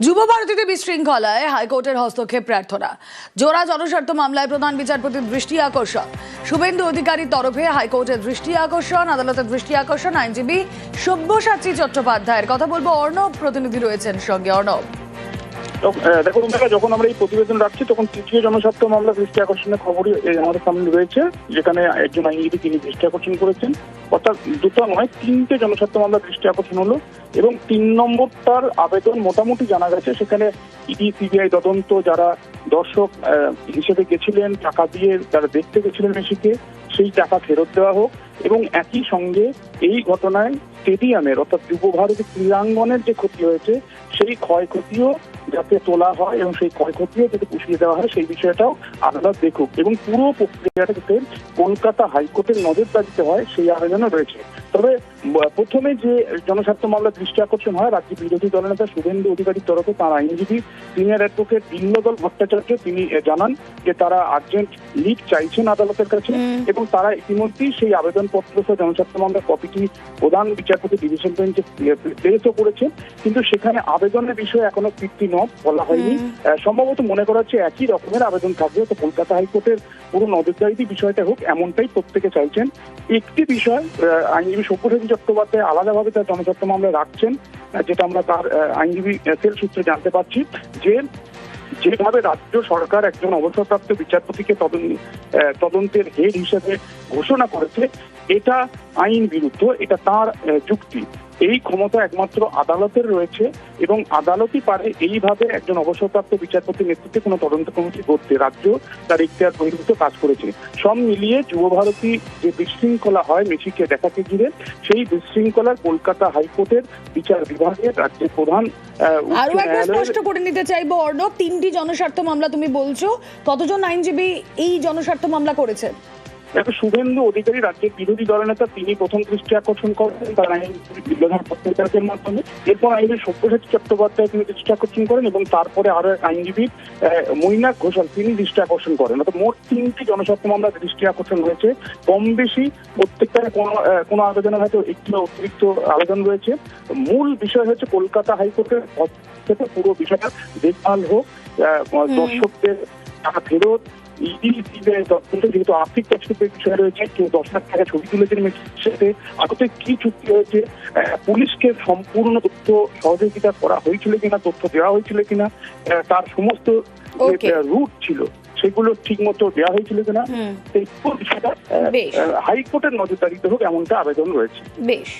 যুব ভারতীতে বিশৃঙ্খলায় হাইকোর্টের হস্তক্ষেপ প্রার্থনা। জোড়া জনস্বার্থ মামলায় প্রধান বিচারপতির দৃষ্টি আকর্ষণ। শুভেন্দু অধিকারীর তরফে হাইকোর্টের দৃষ্টি আকর্ষণ, আদালতের দৃষ্টি আকর্ষণ, আইনজীবী সব্যসাচী চট্টোপাধ্যায়ের। কথা বলব অর্ণব, প্রতিনিধি রয়েছেন সঙ্গে। অর্ণব। দেখো বন্ধুরা, যখন আমরা এই প্রতিবেদন রাখছি, তখন তৃতীয় জনস্বার্থ মামলা দৃষ্টি আকর্ষণের খবরই আমাদের সামনে রয়েছে, যেখানে একজন আইনজীবী তিনি দৃষ্টি আকর্ষণ করেছেন। অর্থাৎ দুটো নয়, তিনটে জনস্বার্থ মামলা দৃষ্টি আকর্ষণ হলো এবং তিন নম্বরটার আবেদন মোটামুটি জানা গেছে। সেখানে ইডি, সিবিআই তদন্ত, যারা দর্শক হিসেবে গেছিলেন, টাকা দিয়ে যারা দেখতে গেছিলেন মেসিকে, সেই টাকা ফেরত দেওয়া হোক এবং একই সঙ্গে এই ঘটনায় স্টেডিয়ামের অর্থাৎ যুব ভারতী ক্রীড়াঙ্গনের যে ক্ষতি হয়েছে, সেই ক্ষয়ক্ষতিও যাতে তোলা হয় এবং সেই ক্ষয়ক্ষতিও যাতে পুষিয়ে দেওয়া হয়, সেই বিষয়টাও আদালত দেখুক এবং পুরো প্রক্রিয়াটা যাতে কলকাতা হাইকোর্টের নজরদারিতে হয়, সেই আবেদনও রয়েছে। তবে প্রথমে যে জনস্বার্থ মামলা দৃষ্টি আকর্ষণ হয় রাজ্য বিরোধী দলনেতা শুভেন্দু অধিকারীর তরফে তার আইনজীবী সিনিয়র অ্যাডভোকেট দিল্লদল ভট্টাচার্য তিনি জানান যে তারা আর্জেন্ট লিভ চাইছেন আদালতের কাছে এবং তারা ইতিমধ্যেই সেই আবেদনপত্র সহ জনস্বার্থ মামলার কপিটি প্রধান বিচারপতি ডিভিশন বেঞ্চে প্রেরিত করেছেন। কিন্তু সেখানে আবেদনের বিষয়ে এখনও নব বলা হয়নি। সম্ভবত মনে করা হচ্ছে একই রকমের আবেদন থাকবে। তো কলকাতা হাইকোর্টের পুরো নজরদারিতে বিষয়টা হোক, এমনটাই প্রত্যেকে চাইছেন। একটি বিষয় আইনজীবী সব্যসাচী চট্টোপাধ্যায় আলাদাভাবে তার জনস্বার্থ মামলা রাখছেন যেটা আমরা তার আইনজীবী সেল সূত্রে জানতে পারছি যে যেভাবে রাজ্য সরকার একজন অবসরপ্রাপ্ত বিচারপতিকে তদন্ত তদন্তের হেড হিসেবে ঘোষণা করেছে, এটা আইন বিরুদ্ধ, এটা তার যুক্তি। এই ক্ষমতা একমাত্র আদালতের রয়েছে এবং আদালতই পারে এইভাবে একজন অবসরপ্রাপ্ত বিচারপতির নেতৃত্বে কোনো তদন্ত কমিটি করতে রাজ্য তার ইখতিয়ার বহির্ভূত কাজ করেছে। সব মিলিয়ে যুব ভারতী যে বিশৃঙ্খলা হয় মেসিকে দেখাতে ঘিরে সেই বিশৃঙ্খলার কলকাতা হাইকোর্টের বিচার বিভাগের রাজ্যের প্রধান আরও একবার স্পষ্ট করে নিতে চাইব অর্ণব তিনটি জনস্বার্থ মামলা তুমি বলছো। কতজন আইনজীবী এই জনস্বার্থ মামলা করেছেন দেখো শুভেন্দু অধিকারী রাজ্যের বিরোধী দলনেতা তিনি প্রথম দৃষ্টি আকর্ষণ করেন তার আইনজীবী বিল্লধর ভট্টাচার্যের মাধ্যমে। এরপর আইনজীবী সব্যসাচী চট্টোপাধ্যায় তিনি দৃষ্টি আকর্ষণ করেন এবং তারপরে আরও এক আইনজীবী মৈনাক ঘোষাল তিনি দৃষ্টি আকর্ষণ করেন। অর্থাৎ মোট তিনটি জনস্বার্থ মামলা দৃষ্টি আকর্ষণ রয়েছে। কম বেশি প্রত্যেকটার কোনো আবেদনের হয়তো একটি অতিরিক্ত আবেদন রয়েছে। মূল বিষয় হচ্ছে কলকাতা হাইকোর্টের থেকে পুরো বিষয়টা দেখভাল হোক দর্শকদের টাকা ফেরত ইডি সিবিআই যেহেতু আর্থিক তছরূপের বিষয় রয়েছে কেউ দশ লাখ টাকা ছবি তুলেছেন মেসির সাথে আদতে কি চুক্তি হয়েছে? পুলিশকে সম্পূর্ণ তথ্য সহযোগিতা করা হয়েছিল কিনা তথ্য দেওয়া হয়েছিল কিনা তার সমস্ত রুট ছিল সেগুলো ঠিক মতো দেওয়া হয়েছিল কিনা। বিষয়টা হাইকোর্টের নজরদারিতে হোক এমনটা আবেদন রয়েছে। বেশ।